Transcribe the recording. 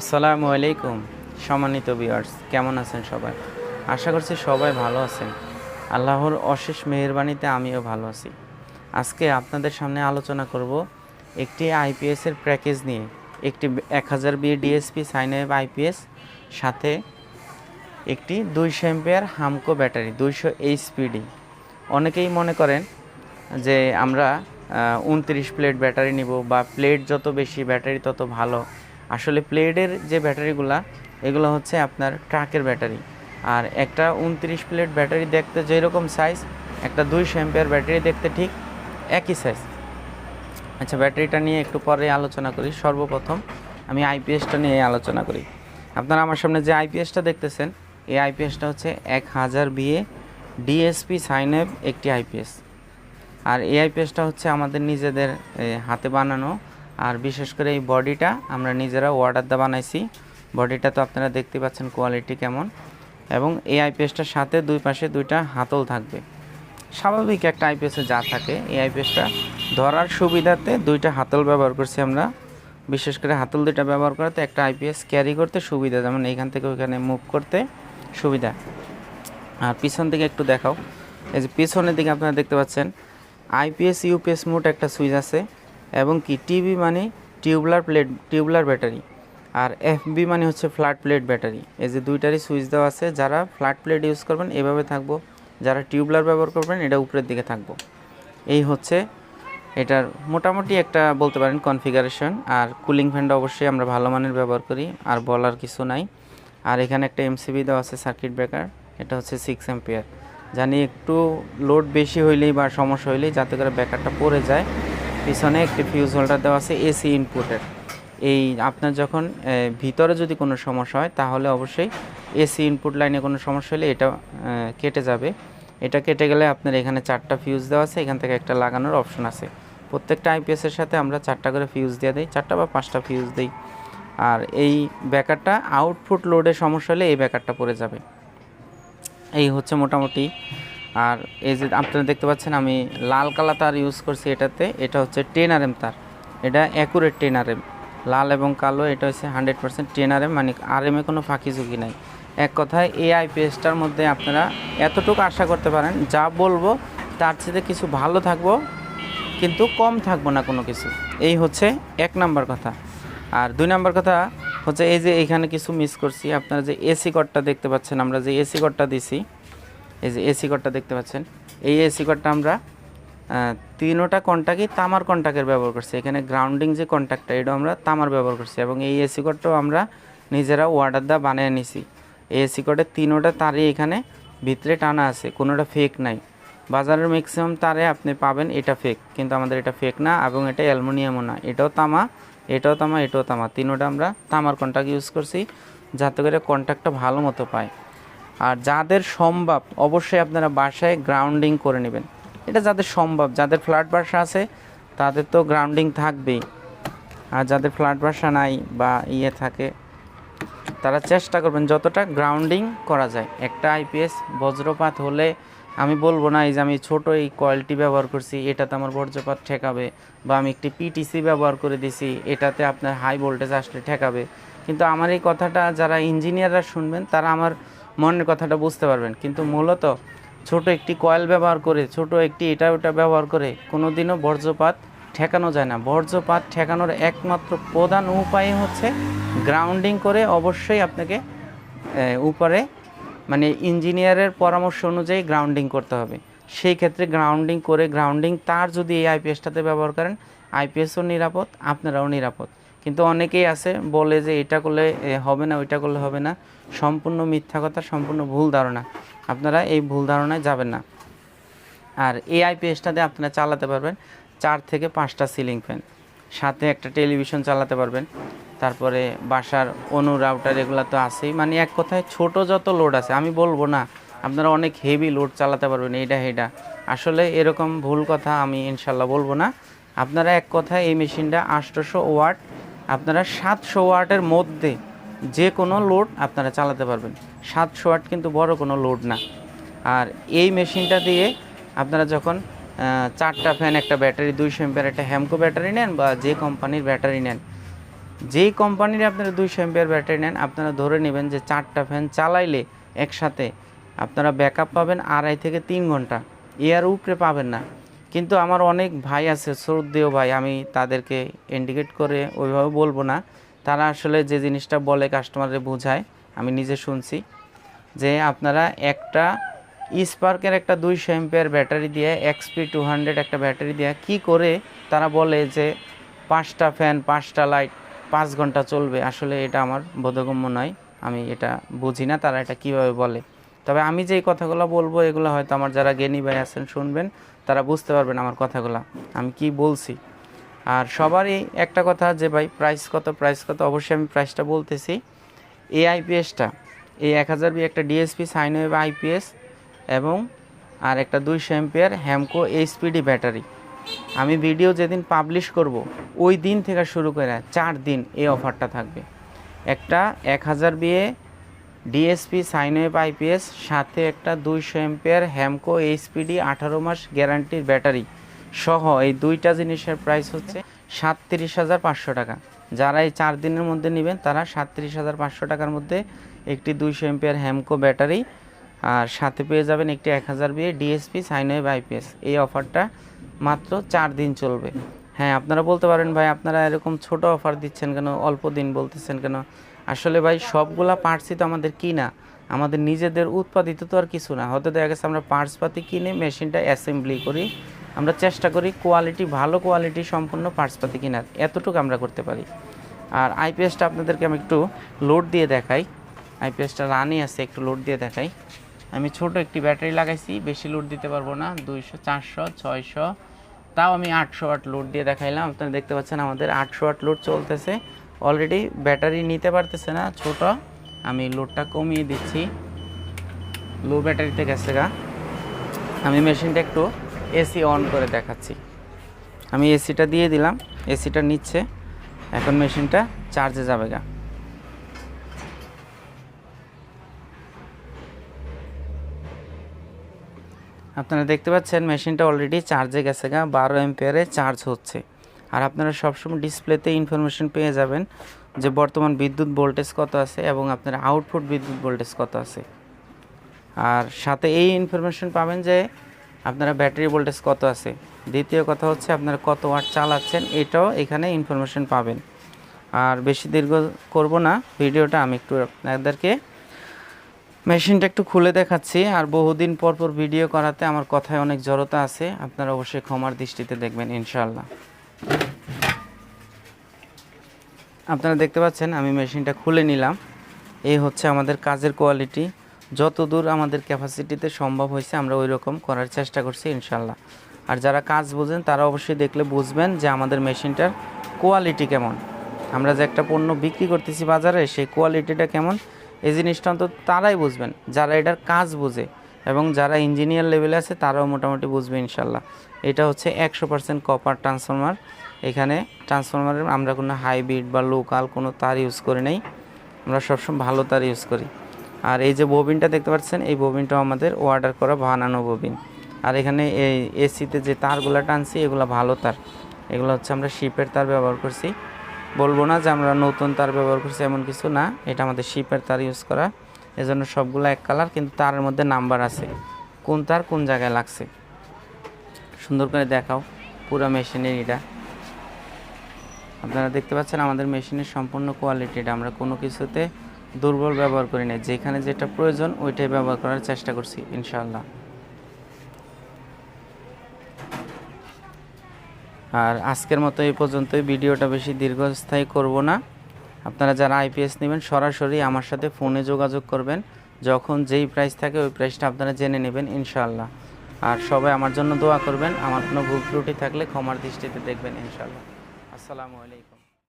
আসসালামু আলাইকুম, সম্মানিত ভিউয়ার্স কেমন আছেন সবাই? আশা করছি সবাই ভালো আছেন। আল্লাহর অশেষ মেহেরবানিতে আমিও ভালো আছি। আজকে আপনাদের সামনে আলোচনা করব একটি আইপিএসের প্যাকেজ নিয়ে। একটি এক হাজার বি ডিএসপি সাইনওয়েভ আইপিএস সাথে একটি দুইশো এমপিয়ার হামকো ব্যাটারি, দুইশো এইচপিডি অনেকেই মনে করেন যে আমরা উনত্রিশ প্লেট ব্যাটারি নিব বা প্লেট যত বেশি, ব্যাটারি তত ভালো। আসলে প্লেডের যে ব্যাটারিগুলা, এগুলো হচ্ছে আপনার ট্রাকের ব্যাটারি। আর একটা উনত্রিশ প্লেট ব্যাটারি দেখতে যেরকম সাইজ একটা দুইশো এমপিয়ার ব্যাটারি দেখতে ঠিক একই সাইজ আচ্ছা ব্যাটারিটা নিয়ে একটু পরে আলোচনা করি। সর্বপ্রথম আমি আইপিএসটা নিয়ে আলোচনা করি। আপনারা আমার সামনে যে আইপিএসটা দেখতেছেন, এই আইপিএসটা হচ্ছে এক হাজার বিয়ে ডিএসপি সাইনএপ একটি আইপিএস আর এই আইপিএসটা হচ্ছে আমাদের নিজেদের হাতে বানানো আর বিশেষ করে এই বডিটা আমরা নিজেরা অর্ডার দিয়ে বানাইছি। বডিটা তো আপনারা দেখতে পাচ্ছেন কোয়ালিটি কেমন। এবং এই আইপিএসটার সাথে দুই পাশে দুইটা হাতল থাকবে। স্বাভাবিক একটা আইপিএসে যা থাকে, এই আইপিএসটা ধরার সুবিধাতে দুইটা হাতল ব্যবহার করছি আমরা। বিশেষ করে হাতল দুইটা ব্যবহার করাতে একটা আইপিএস ক্যারি করতে সুবিধা, যেমন এইখান থেকে ওইখানে মুভ করতে সুবিধা। আর পিছন দিকে একটু দেখাও। এই যে পিছনের দিকে আপনারা দেখতে পাচ্ছেন, আইপিএস, ইউপিএস মোট একটা সুইচ আছে। এবং কি টিবি মানে টিউবলার প্লেট টিউবলার ব্যাটারি আর এফবি মানে হচ্ছে ফ্ল্যাট প্লেট ব্যাটারি এই যে দুইটারই সুইচ দেওয়া আছে, যারা ফ্ল্যাট প্লেট ইউজ করবেন, এভাবে থাকব। যারা টিউবলার ব্যবহার করবেন, এটা উপরের দিকে থাকব। এই হচ্ছে এটার মোটামুটি একটা বলতে পারেন কনফিগারেশন আর কুলিং ফ্যানটা অবশ্যই আমরা ভালো মানের ব্যবহার করি, আর বলার কিছু নাই। আর এখানে একটা এমসিবি দেওয়া আছে সার্কিট ব্রেকার এটা হচ্ছে সিক্স এম্পিয়ার জানি একটু লোড বেশি হইলেই বা সমস্যা হইলেই যাতে করে ব্যাকারটা পড়ে যায় পিছনে একটি ফিউজ হোল্ডার দেওয়া আছে এসি ইনপুটের এই আপনার যখন ভিতরে যদি কোনো সমস্যা হয়, তাহলে অবশ্যই এসি ইনপুট লাইনে কোনো সমস্যা হলে এটা কেটে যাবে। এটা কেটে গেলে আপনার এখানে চারটা ফিউজ দেওয়া আছে, এখান থেকে একটা লাগানোর অপশন আছে। প্রত্যেকটা আইপিএসের সাথে আমরা চারটা করে ফিউজ দিয়ে দিই, চারটা বা পাঁচটা ফিউজ দিই। আর এই ব্যাকারটা আউটপুট লোডে সমস্যা হলে এই ব্যাকারটা পড়ে যাবে। এই হচ্ছে মোটামুটি আর এই যে আপনারা দেখতে পাচ্ছেন, আমি লাল কালা তার ইউজ করছি এটাতে। এটা হচ্ছে টেন আর এম তার। এটা অ্যাকুরেট টেন আর এম লাল এবং কালো, এটা হচ্ছে hundred percent ten R M মানে আর এমে কোনো ফাঁকি ঝুঁকি নাই। এক কথায় এই আইপিএসটার মধ্যে আপনারা এতটুকু আশা করতে পারেন, যা বলব তার চেয়ে কিছু ভালো থাকব, কিন্তু কম থাকব না কোনো কিছু। এই হচ্ছে এক নাম্বার কথা। আর দুই নাম্বার কথা হচ্ছে, এই যে এখানে কিছু মিস করছি, আপনারা যে এসি কটটা দেখতে পাচ্ছেন, আমরা যে এসি কটটা দিছি এই যে এসি কটটা দেখতে পাচ্ছেন। এই এসি কটটা আমরা তিনোটা কন্টাক্টই তামার কন্টাক্টের ব্যবহার করছি। এখানে গ্রাউন্ডিং যে কন্ট্যাক্টটা এটা আমরা তামার ব্যবহার করছি এবং এই এসি কটটাও আমরা নিজেরা ওয়ার্ডার দা বানিয়ে নিছি। এই এসি কটের তিনোটা তারই এখানে ভিতরে টানা আছে, কোনোটা ফেক নাই। বাজারের ম্যাক্সিমাম তারে আপনি পাবেন এটা ফেক কিন্তু আমাদের এটা ফেক না এবং এটা অ্যালুমিনিয়ামও না। এটাও তামা এটাও তামা এটাও তামা। তিনোটা আমরা তামার কন্ট্যাক্ট ইউজ করছি, যাতে করে কন্ট্যাক্টটা ভালো মতো পায়। আর যাদের সম্ভব অবশ্যই আপনারা বাসায় গ্রাউন্ডিং করে নেবেন। এটা যাদের সম্ভব, যাদের ফ্ল্যাট বাসা আছে, তাদের তো গ্রাউন্ডিং থাকবেই। আর যাদের ফ্ল্যাট বাসা নাই বা ইয়ে থাকে, তারা চেষ্টা করবেন যতটা গ্রাউন্ডিং করা যায়। একটা আইপিএস বজ্রপাত হলে আমি বলব না, এই যে আমি ছোটো এই কোয়ালিটি ব্যবহার করছি, এটাতে আমার বজ্রপাত ঠেকাবে, বা আমি একটি পিটিসি ব্যবহার করে দিছি, এটাতে আপনার হাই ভোল্টেজ আসলে ঠেকাবে। কিন্তু আমার এই কথাটা যারা ইঞ্জিনিয়াররা শুনবেন, তারা আমার মনের কথাটা বুঝতে পারবেন। কিন্তু মূলত ছোট একটি কয়েল ব্যবহার করে, ছোট একটি এটা ওটা ব্যবহার করে কোনো দিনও বর্জ্যপাত ঠেকানো যায় না। বজ্রপাত ঠেকানোর একমাত্র প্রধান উপায় হচ্ছে গ্রাউন্ডিং করে অবশ্যই আপনাকে উপরে মানে ইঞ্জিনিয়ারের পরামর্শ অনুযায়ী গ্রাউন্ডিং করতে হবে। সেই ক্ষেত্রে গ্রাউন্ডিং করে গ্রাউন্ডিং তার যদি এই আইপিএসটাতে ব্যবহার করেন আইপিএসও নিরাপদ, আপনারাও নিরাপদ। কিন্তু অনেকেই আছে বলে যে এটা করলে হবে না, ওইটা করলে হবে না। সম্পূর্ণ মিথ্যা কথা, সম্পূর্ণ ভুল ধারণা। আপনারা এই ভুল ধারণায় যাবেন না। আর এই আইপিএসটাতে আপনারা চালাতে পারবেন। চার থেকে পাঁচটা সিলিং ফ্যান। সাথে একটা টেলিভিশন চালাতে পারবেন। তারপরে বাসার অনু রাউটার এগুলো তো আছেই। মানে এক কথায় ছোট যত লোড আছে, আমি বলব না, আপনারা অনেক হেভি লোড চালাতে পারবেন এইটা হেটা আসলে এরকম ভুল কথা আমি ইনশাল্লাহ বলব না। আপনারা এক কথায় এই মেশিনটা আটশোশো ওয়াট আপনারা সাতশো ওয়াটের মধ্যে যে কোনো লোড আপনারা চালাতে পারবেন। সাতশো ওয়াট কিন্তু বড় কোনো লোড না। আর এই মেশিনটা দিয়ে আপনারা যখন চারটা ফ্যান একটা ব্যাটারি, দুইশো এম্পের একটা হ্যামকো ব্যাটারি নেন বা যে কোম্পানির ব্যাটারি নেন, যেই কোম্পানির আপনারা দুইশো এমপিয়ার ব্যাটারি নেন, আপনারা ধরে নেবেন যে চারটা ফ্যান চালাইলে একসাথে আপনারা ব্যাকআপ পাবেন আড়াই থেকে তিন ঘণ্টা। এর উপরে পাবেন না। কিন্তু আমার অনেক ভাই আছে, শ্রদ্ধেয় ভাই, আমি তাদেরকে ইন্ডিকেট করে ওইভাবে বলব না। তারা আসলে যে জিনিসটা বলে কাস্টমারে বোঝায়, আমি নিজে শুনছি যে আপনারা একটা স্পার্কের একটা দুইশো এমপিয়ার ব্যাটারি দিয়ে এক্সপি টু হান্ড্রেড একটা ব্যাটারি দিয়ে কি করে তারা বলে যে পাঁচটা ফ্যান পাঁচটা লাইট পাঁচ ঘণ্টা চলবে? আসলে এটা আমার বোধগম্য নয়, আমি এটা বুঝি না, তারা এটা কীভাবে বলে? তবে আমি যেই কথাগুলো বলব, এগুলো হয়তো আমার যারা জ্ঞানী ভাই আছেন শুনবেন, তারা বুঝতে পারবেন আমার কথাগুলো। আমি কি বলছি? আর সবারই একটা কথা যে ভাই প্রাইস কত প্রাইস কত, অবশ্যই আমি প্রাইসটা বলতেছি। এই আইপিএসটা এই এক হাজার বি একটা ডিএসপি সাইন ওয়েভ আইপিএস এবং আর একটা দুইশো এমপিয়ার হ্যামকো এইচপিডি ব্যাটারি আমি ভিডিও যেদিন পাবলিশ করব, ওই দিন থেকে শুরু করে চার দিন এই অফারটা থাকবে। একটা এক হাজার বিয়ে ডিএসপি সাইনওয়েভ আইপিএস সাথে একটা দুইশো এমপিয়ার হ্যামকো এইচপিডি আঠারো মাস গ্যারান্টির ব্যাটারি সহ এই দুইটা জিনিসের প্রাইস হচ্ছে সাতত্রিশ হাজার পাঁচশো টাকা। যারা এই চার দিনের মধ্যে নেবেন, তারা সাতত্রিশ হাজার পাঁচশো টাকার মধ্যে একটি দুইশো এমপিয়ার হ্যামকো ব্যাটারি আর সাথে পেয়ে যাবেন একটি এক হাজার বিয়ে ডিএসপি সাইনওয়েভ আইপিএস এই অফারটা মাত্র চার দিন চলবে। হ্যাঁ আপনারা বলতে পারেন ভাই, আপনারা এরকম ছোট অফার দিচ্ছেন কেন, অল্প দিন বলতেছেন কেন? আসলে ভাই, সবগুলা পার্টসই তো আমাদের কিনা। আমাদের নিজেদের উৎপাদিত তো আর কিছু না। হয়তো দেখা গেছে আমরা পার্টসপাতি কিনে মেশিনটা অ্যাসেম্বলি করি। আমরা চেষ্টা করি কোয়ালিটি ভালো কোয়ালিটি সম্পন্ন পার্টসপাতি কেনার। এতটুকু আমরা করতে পারি। আর আইপিএসটা আপনাদেরকে আমি একটু লোড দিয়ে দেখাই। আইপিএসটা রানই আছে, একটু লোড দিয়ে দেখাই। আমি ছোট একটি ব্যাটারি লাগাইছি, বেশি লোড দিতে পারব না। দুইশো, চারশো, ছয়শো। তাও আমি আটশো ওয়াট লোড দিয়ে দেখাইলাম। আপনারা দেখতে পাচ্ছেন আমাদের আটশো ওয়াট লোড চলতেছে। অলরেডি ব্যাটারি নিতে পারতেছে না, ছোট। আমি লোডটা কমিয়ে দিচ্ছি। লো ব্যাটারিতে গেছে গা। আমি মেশিনটা একটু এসি অন করে দেখাচ্ছি। আমি এসিটা দিয়ে দিলাম। এসিটা নিচ্ছে। এখন মেশিনটা চার্জে যাবে গা। আপনারা দেখতে পাচ্ছেন মেশিনটা অলরেডি চার্জে গেছে গা। বারো এম্পিয়ারে চার্জ হচ্ছে। আর আপনারা সবসময় ডিসপ্লেতে ইনফরমেশন পেয়ে যাবেন যে বর্তমান বিদ্যুৎ ভোল্টেজ কত আছে এবং আপনার আউটপুট বিদ্যুৎ ভোল্টেজ কত আছে। আর সাথে এই ইনফরমেশন পাবেন যে আপনারা ব্যাটারি ভোল্টেজ কত আছে। দ্বিতীয় কথা হচ্ছে আপনারা কত ওয়াট চালাচ্ছেন, এটাও এখানে ইনফরমেশন পাবেন। আর বেশি দীর্ঘ করব না, ভিডিওটা আমি একটু আপনাদেরকে মেশিনটা একটু খুলে দেখাচ্ছি। আর বহুদিন পর পর ভিডিও করাতে আমার কথায় অনেক জড়তা আছে, আপনারা অবশ্যই ক্ষমার দৃষ্টিতে দেখবেন ইনশাল্লাহ আপনারা দেখতে পাচ্ছেন, আমি মেশিনটা খুলে নিলাম। এই হচ্ছে আমাদের কাজের কোয়ালিটি যত দূর আমাদের ক্যাপাসিটিতে সম্ভব হয়েছে, আমরা ওই রকম করার চেষ্টা করছি ইনশাল্লাহ আর যারা কাজ বুঝেন, তারা অবশ্যই দেখলে বুঝবেন যে আমাদের মেশিনটার কোয়ালিটি কেমন। আমরা যে একটা পণ্য বিক্রি করতেছি বাজারে, সেই কোয়ালিটিটা কেমন? এই জিনিসটা অন্তত তারাই বুঝবেন। যারা এটার কাজ বুঝে এবং যারা ইঞ্জিনিয়ার লেভেলে আছে, তারাও মোটামুটি বুঝবে ইনশাল্লাহ। এটা হচ্ছে একশো পার্সেন্ট কপার ট্রান্সফরমার এখানে ট্রান্সফরমারের আমরা কোনো হাইব্রিড বা লোকাল কোনো তার ইউজ করি নাই। আমরা সবসময় ভালো তার ইউজ করি। আর এই যে ববিনটা দেখতে পাচ্ছেন, এই ববিনটাও আমাদের অর্ডার করা বানানো ববিন আর এখানে এই এসিতে যে তারগুলো টানছি, এগুলো ভালো তার। এগুলো হচ্ছে আমরা শিপের তার ব্যবহার করছি। বলব না যে আমরা নতুন তার ব্যবহার করছি, এমন কিছু না। এটা আমাদের শিপের তার ইউজ করা। এজন্য সবগুলো এক কালার, কিন্তু তারের মধ্যে নাম্বার আছে। কোন তার, কোন জায়গায় লাগছে। সুন্দর করে দেখাও পুরো মেশিনের এটা। আপনারা দেখতে পাচ্ছেন আমাদের মেশিনের সম্পূর্ণ কোয়ালিটিটা আমরা কোনো কিছুতে দুর্বল ব্যবহার করি না যেখানে যেটা প্রয়োজন, ওইটাই ব্যবহার করার চেষ্টা করছি ইনশাল্লাহ আর আজকের মতো এই পর্যন্তই। ভিডিওটা বেশি দীর্ঘস্থায়ী করব না। আপনারা যারা আইপিএস নেবেন, সরাসরি আমার সাথে ফোনে যোগাযোগ করবেন। যখন যেই প্রাইস থাকে, ওই প্রাইসটা আপনারা জেনে নেবেন ইনশাল্লাহ আর সবাই আমার জন্য দোয়া করবেন, আমার কোনো ভুল ত্রুটি থাকলে ক্ষমার দৃষ্টিতে দেখবেন ইনশাল্লাহ আসসালামু আলাইকুম।